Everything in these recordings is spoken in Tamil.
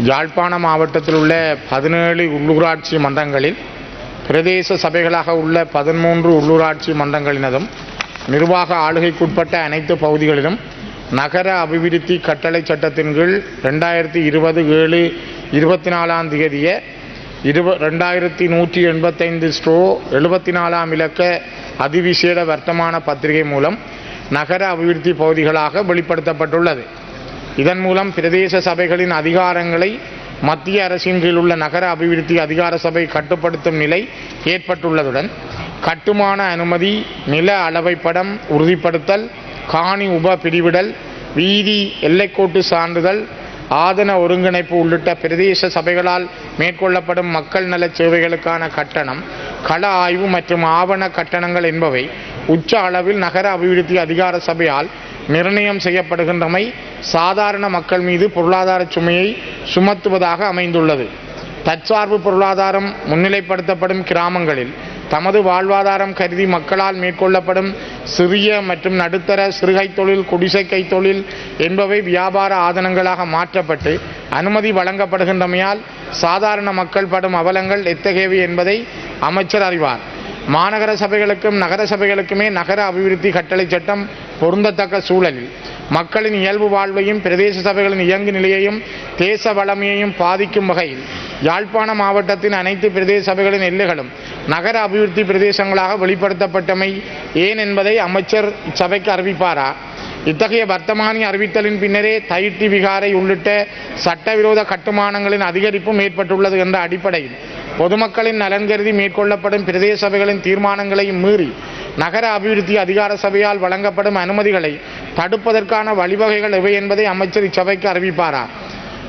யாழ்ப்பாண மாவட்டத்தில் உள்ள பதினேழு உள்ளூராட்சி மன்றங்களில் பிரதேச சபைகளாக உள்ள பதிமூன்று உள்ளூராட்சி மன்றங்களினதும் நிர்வாக ஆளுகைக்குட்பட்ட அனைத்து பகுதிகளிலும் நகர அபிவிருத்தி கட்டளை சட்டத்தின் கீழ் ரெண்டாயிரத்தி இருபது ஏழு இருபத்தி நாலாம் தேதிய இருப ரெண்டாயிரத்தி நூற்றி எண்பத்தைந்து ஸ்ட்ரோ எழுபத்தி நாலாம் இலக்க அதிவிசேட வர்த்தமான பத்திரிகை மூலம் நகர அபிவிருத்தி பகுதிகளாக வெளிப்படுத்தப்பட்டுள்ளது. இதன் மூலம் பிரதேச சபைகளின் அதிகாரங்களை மத்திய அரசின் கீழ் உள்ள நகர அபிவிருத்தி அதிகார சபை கட்டுப்படுத்தும் நிலை ஏற்பட்டுள்ளதுடன் கட்டுமான அனுமதி நில அளவை படம் உறுதிப்படுத்தல் காணி உப பிரிவிடல் வீதி எல்லைக்கோட்டு சான்றிதழ் ஆதன ஒருங்கிணைப்பு உள்ளிட்ட பிரதேச சபைகளால் மேற்கொள்ளப்படும் மக்கள் நல சேவைகளுக்கான கட்டணம் கள ஆய்வு மற்றும் ஆவண கட்டணங்கள் என்பவை உச்ச அளவில் நகர அபிவிருத்தி அதிகார சபையால் நிர்ணயம் செய்யப்படுகின்றமை சாதாரண மக்கள் மீது பொருளாதார சுமையை சுமத்துவதாக அமைந்துள்ளது. தற்சார்பு பொருளாதாரம் முன்னிலைப்படுத்தப்படும் கிராமங்களில் தமது வாழ்வாதாரம் கருதி மக்களால் மேற்கொள்ளப்படும் சிறிய மற்றும் நடுத்தர சிறுகை தொழில் குடிசை கைத்தொழில் என்பவை வியாபார ஆதனங்களாக மாற்றப்பட்டு அனுமதி வழங்கப்படுகின்றமையால் சாதாரண மக்கள் படும் அவலங்கள் எத்தகையவை என்பதை அமைச்சர் அறிவார். மாநகர சபைகளுக்கும் நகர சபைகளுக்குமே நகர அபிவிருத்தி கட்டளை சட்டம் பொருந்தத்தக்க சூழலில் மக்களின் இயல்பு வாழ்வையும் பிரதேச சபைகளின் இயங்கு நிலையையும் தேச வளமையையும் பாதிக்கும் வகையில் யாழ்ப்பாண மாவட்டத்தின் அனைத்து பிரதேச சபைகளின் எல்லைகளும் நகர அபிவிருத்தி பிரதேசங்களாக வெளிப்படுத்தப்பட்டமை ஏன் என்பதை அமைச்சர் இச்சபைக்கு அறிவிப்பாரா? இத்தகைய வர்த்தமானி அறிவித்தலின் பின்னரே தைட்டி விகாரை உள்ளிட்ட சட்டவிரோத கட்டுமானங்களின் அதிகரிப்பும் ஏற்பட்டுள்ளது என்ற அடிப்படையில் பொதுமக்களின் நலன் கருதி மேற்கொள்ளப்படும் பிரதேச சபைகளின் தீர்மானங்களையும் மீறி நகர அபிவிருத்தி அதிகார சபையால் வழங்கப்படும் அனுமதிகளை தடுப்பதற்கான வழிவகைகள் எவை என்பதை அமைச்சர் இச்சபைக்கு அறிவிப்பாரா?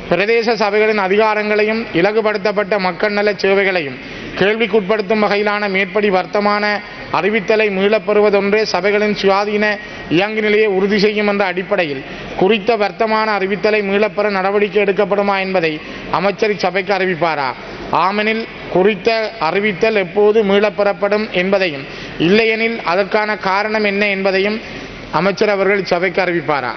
பிரதேச சபைகளின் அதிகாரங்களையும் இலகுபடுத்தப்பட்ட மக்கள் நல சேவைகளையும் கேள்விக்குட்படுத்தும் வகையிலான மேற்படி வர்த்தமான அறிவித்தலை மீளப்பெறுவதொன்றே சபைகளின் சுயாதீன இயங்கு நிலையை உறுதி செய்யும் என்ற அடிப்படையில் குறித்த வர்த்தமான அறிவித்தலை மீளப்பெற நடவடிக்கை எடுக்கப்படுமா என்பதை அமைச்சர் இச்சபைக்கு அறிவிப்பாரா? ஆமெனில் குறித்த அறிவித்தல் எப்போது மீளப்பெறப்படும் என்பதையும் இல்லையெனில் அதற்கான காரணம் என்ன என்பதையும் அமைச்சர் அவர்கள் சபைக்கு அறிவிப்பாரா?